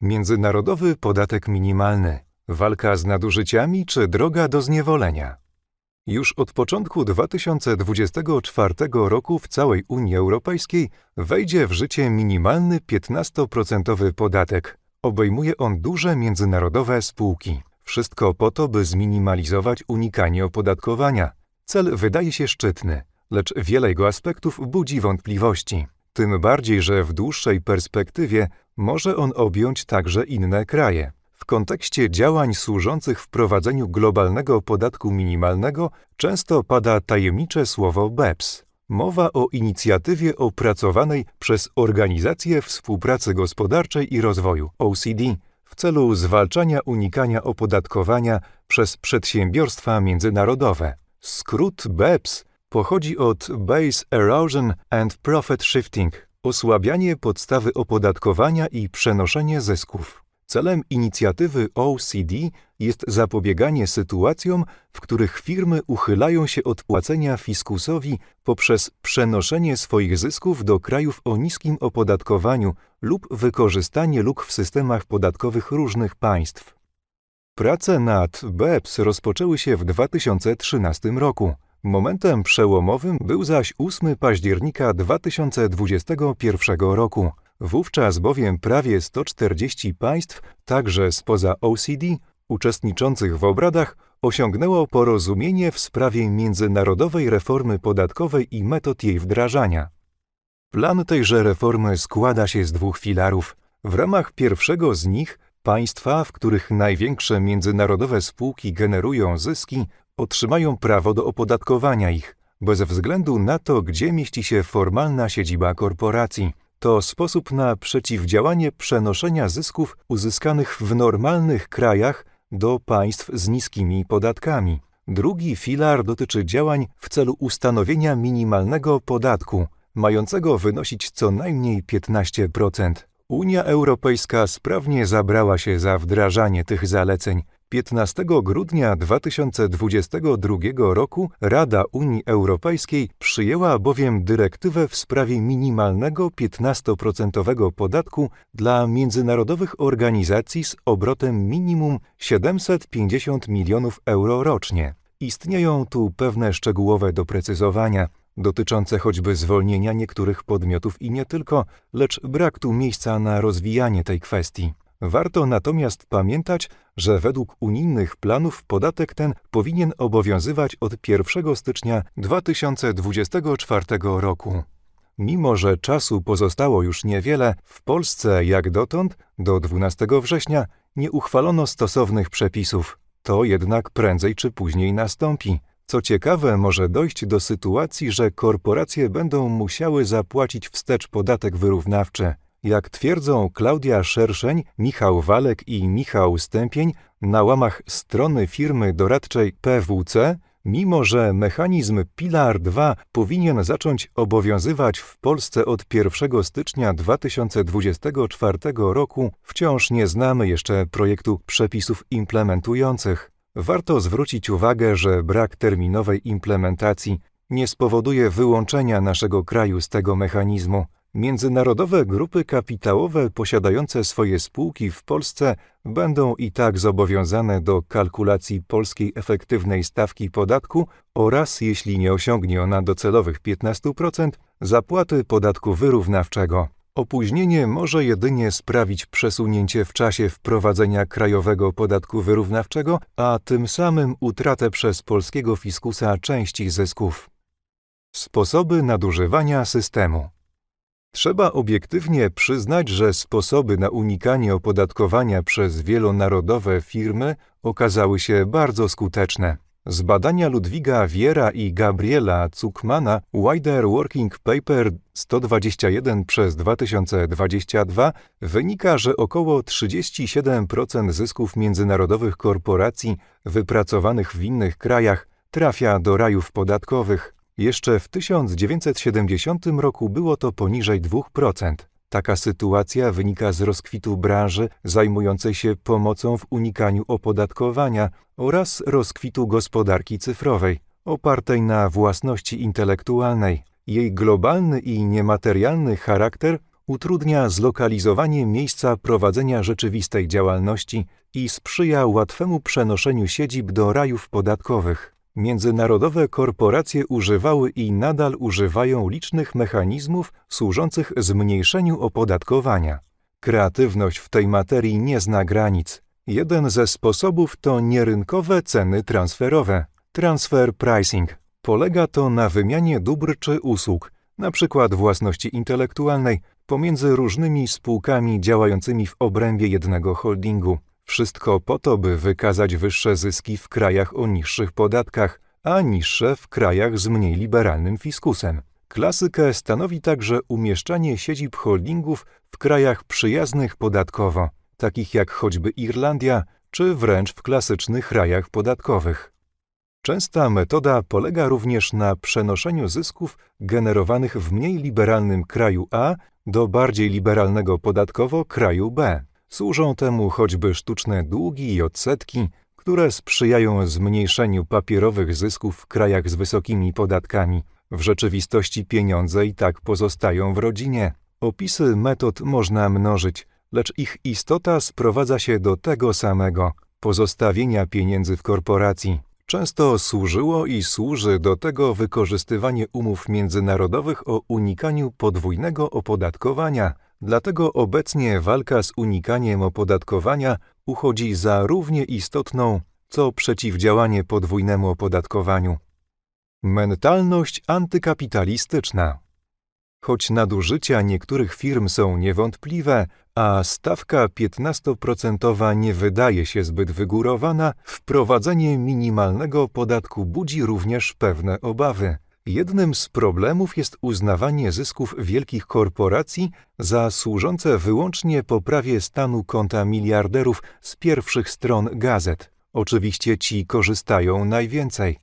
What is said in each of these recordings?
Międzynarodowy podatek minimalny. Walka z nadużyciami czy droga do zniewolenia? Już od początku 2024 roku w całej Unii Europejskiej wejdzie w życie minimalny 15% podatek. Obejmuje on duże międzynarodowe spółki. Wszystko po to, by zminimalizować unikanie opodatkowania. Cel wydaje się szczytny, lecz wiele jego aspektów budzi wątpliwości. Tym bardziej, że w dłuższej perspektywie może on objąć także inne kraje. W kontekście działań służących wprowadzeniu globalnego podatku minimalnego często pada tajemnicze słowo BEPS. Mowa o inicjatywie opracowanej przez Organizację Współpracy Gospodarczej i Rozwoju OECD w celu zwalczania unikania opodatkowania przez przedsiębiorstwa międzynarodowe. Skrót BEPS pochodzi od Base Erosion and Profit Shifting osłabianie podstawy opodatkowania i przenoszenie zysków. Celem inicjatywy OECD jest zapobieganie sytuacjom, w których firmy uchylają się od płacenia fiskusowi poprzez przenoszenie swoich zysków do krajów o niskim opodatkowaniu lub wykorzystanie luk w systemach podatkowych różnych państw. Prace nad BEPS rozpoczęły się w 2013 roku. Momentem przełomowym był zaś 8 października 2021 roku. Wówczas bowiem prawie 140 państw, także spoza OECD, uczestniczących w obradach, osiągnęło porozumienie w sprawie międzynarodowej reformy podatkowej i metod jej wdrażania. Plan tejże reformy składa się z dwóch filarów. W ramach pierwszego z nich państwa, w których największe międzynarodowe spółki generują zyski, otrzymają prawo do opodatkowania ich, bez względu na to, gdzie mieści się formalna siedziba korporacji. To sposób na przeciwdziałanie przenoszenia zysków uzyskanych w normalnych krajach do państw z niskimi podatkami. Drugi filar dotyczy działań w celu ustanowienia minimalnego podatku, mającego wynosić co najmniej 15%. Unia Europejska sprawnie zabrała się za wdrażanie tych zaleceń, 15 grudnia 2022 roku Rada Unii Europejskiej przyjęła bowiem dyrektywę w sprawie minimalnego 15% podatku dla międzynarodowych organizacji z obrotem minimum 750 milionów euro rocznie. Istnieją tu pewne szczegółowe doprecyzowania dotyczące choćby zwolnienia niektórych podmiotów i nie tylko, lecz brak tu miejsca na rozwijanie tej kwestii. Warto natomiast pamiętać, że według unijnych planów podatek ten powinien obowiązywać od 1 stycznia 2024 roku. Mimo, że czasu pozostało już niewiele, w Polsce jak dotąd do 12 września nie uchwalono stosownych przepisów. To jednak prędzej czy później nastąpi. Co ciekawe, może dojść do sytuacji, że korporacje będą musiały zapłacić wstecz podatek wyrównawczy. Jak twierdzą Klaudia Szerszeń, Michał Walek i Michał Stępień, na łamach strony firmy doradczej PWC, mimo że mechanizm Pilar 2 powinien zacząć obowiązywać w Polsce od 1 stycznia 2024 roku, wciąż nie znamy jeszcze projektu przepisów implementujących. Warto zwrócić uwagę, że brak terminowej implementacji nie spowoduje wyłączenia naszego kraju z tego mechanizmu. Międzynarodowe grupy kapitałowe posiadające swoje spółki w Polsce będą i tak zobowiązane do kalkulacji polskiej efektywnej stawki podatku oraz, jeśli nie osiągnie ona docelowych 15%, zapłaty podatku wyrównawczego. Opóźnienie może jedynie sprawić przesunięcie w czasie wprowadzenia krajowego podatku wyrównawczego, a tym samym utratę przez polskiego fiskusa części zysków. Sposoby nadużywania systemu. Trzeba obiektywnie przyznać, że sposoby na unikanie opodatkowania przez wielonarodowe firmy okazały się bardzo skuteczne. Z badania Ludwiga Wiera i Gabriela Zuckmana Wider Working Paper 121 przez 2022 wynika, że około 37% zysków międzynarodowych korporacji wypracowanych w innych krajach trafia do rajów podatkowych. Jeszcze w 1970 roku było to poniżej 2%. Taka sytuacja wynika z rozkwitu branży zajmującej się pomocą w unikaniu opodatkowania oraz rozkwitu gospodarki cyfrowej, opartej na własności intelektualnej. Jej globalny i niematerialny charakter utrudnia zlokalizowanie miejsca prowadzenia rzeczywistej działalności i sprzyja łatwemu przenoszeniu siedzib do rajów podatkowych. Międzynarodowe korporacje używały i nadal używają licznych mechanizmów służących zmniejszeniu opodatkowania. Kreatywność w tej materii nie zna granic. Jeden ze sposobów to nierynkowe ceny transferowe transfer pricing. Polega to na wymianie dóbr czy usług, np. własności intelektualnej, pomiędzy różnymi spółkami działającymi w obrębie jednego holdingu. Wszystko po to, by wykazać wyższe zyski w krajach o niższych podatkach, a niższe w krajach z mniej liberalnym fiskusem. Klasykę stanowi także umieszczanie siedzib holdingów w krajach przyjaznych podatkowo, takich jak choćby Irlandia, czy wręcz w klasycznych rajach podatkowych. Częsta metoda polega również na przenoszeniu zysków generowanych w mniej liberalnym kraju A do bardziej liberalnego podatkowo kraju B. Służą temu choćby sztuczne długi i odsetki, które sprzyjają zmniejszeniu papierowych zysków w krajach z wysokimi podatkami. W rzeczywistości pieniądze i tak pozostają w rodzinie. Opisy metod można mnożyć, lecz ich istota sprowadza się do tego samego pozostawienia pieniędzy w korporacji. Często służyło i służy do tego wykorzystywanie umów międzynarodowych o unikaniu podwójnego opodatkowania, dlatego obecnie walka z unikaniem opodatkowania uchodzi za równie istotną, co przeciwdziałanie podwójnemu opodatkowaniu. Mentalność antykapitalistyczna Choć nadużycia niektórych firm są niewątpliwe, a stawka 15% nie wydaje się zbyt wygórowana, wprowadzenie minimalnego podatku budzi również pewne obawy. Jednym z problemów jest uznawanie zysków wielkich korporacji za służące wyłącznie poprawie stanu konta miliarderów z pierwszych stron gazet. Oczywiście ci korzystają najwięcej.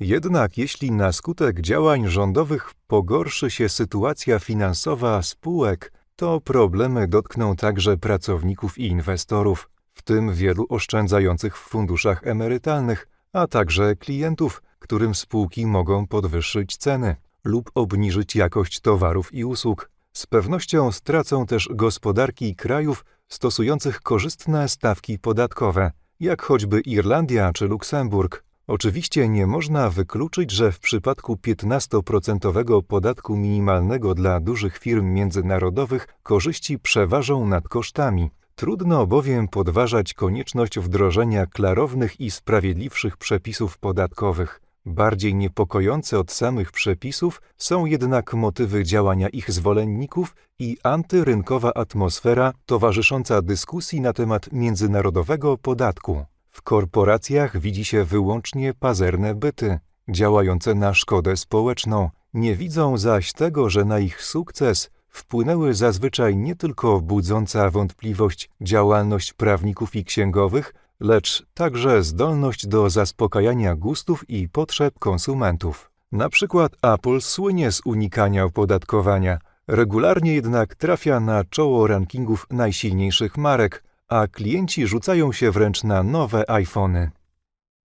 Jednak jeśli na skutek działań rządowych pogorszy się sytuacja finansowa spółek, to problemy dotkną także pracowników i inwestorów, w tym wielu oszczędzających w funduszach emerytalnych, a także klientów, którym spółki mogą podwyższyć ceny lub obniżyć jakość towarów i usług. Z pewnością stracą też gospodarki krajów stosujących korzystne stawki podatkowe, jak choćby Irlandia czy Luksemburg. Oczywiście nie można wykluczyć, że w przypadku 15% podatku minimalnego dla dużych firm międzynarodowych korzyści przeważą nad kosztami. Trudno bowiem podważać konieczność wdrożenia klarownych i sprawiedliwszych przepisów podatkowych. Bardziej niepokojące od samych przepisów są jednak motywy działania ich zwolenników i antyrynkowa atmosfera towarzysząca dyskusji na temat międzynarodowego podatku. W korporacjach widzi się wyłącznie pazerne byty, działające na szkodę społeczną. Nie widzą zaś tego, że na ich sukces wpłynęły zazwyczaj nie tylko budząca wątpliwość działalność prawników i księgowych, lecz także zdolność do zaspokajania gustów i potrzeb konsumentów. Na przykład Apple słynie z unikania opodatkowania, regularnie jednak trafia na czoło rankingów najsilniejszych marek, a klienci rzucają się wręcz na nowe iPhony.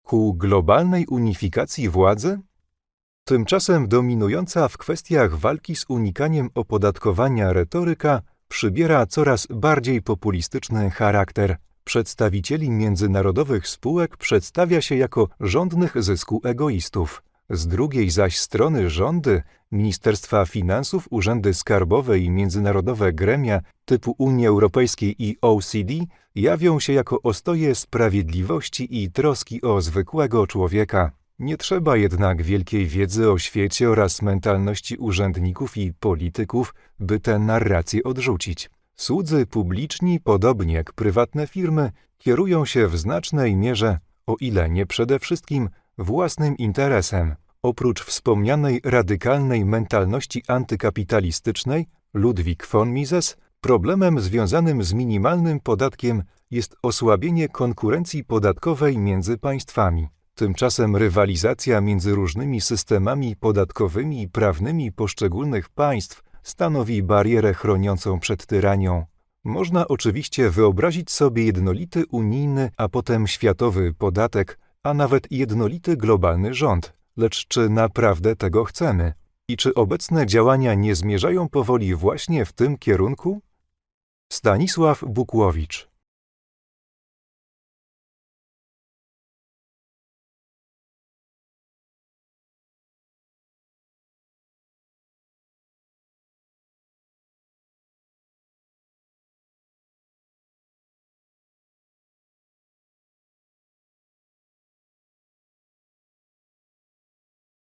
Ku globalnej unifikacji władzy? Tymczasem dominująca w kwestiach walki z unikaniem opodatkowania retoryka przybiera coraz bardziej populistyczny charakter. Przedstawicieli międzynarodowych spółek przedstawia się jako rządnych zysku egoistów. Z drugiej zaś strony rządy, Ministerstwa Finansów, urzędy skarbowe i międzynarodowe gremia typu Unii Europejskiej i OECD jawią się jako ostoje sprawiedliwości i troski o zwykłego człowieka. Nie trzeba jednak wielkiej wiedzy o świecie oraz mentalności urzędników i polityków, by tę narrację odrzucić. Słudzy publiczni, podobnie jak prywatne firmy, kierują się w znacznej mierze, o ile nie przede wszystkim, własnym interesem. Oprócz wspomnianej radykalnej mentalności antykapitalistycznej, Ludwik von Mises, problemem związanym z minimalnym podatkiem jest osłabienie konkurencji podatkowej między państwami. Tymczasem rywalizacja między różnymi systemami podatkowymi i prawnymi poszczególnych państw stanowi barierę chroniącą przed tyranią. Można oczywiście wyobrazić sobie jednolity unijny, a potem światowy podatek, a nawet jednolity globalny rząd. Lecz czy naprawdę tego chcemy? I czy obecne działania nie zmierzają powoli właśnie w tym kierunku? Stanisław Bukłowicz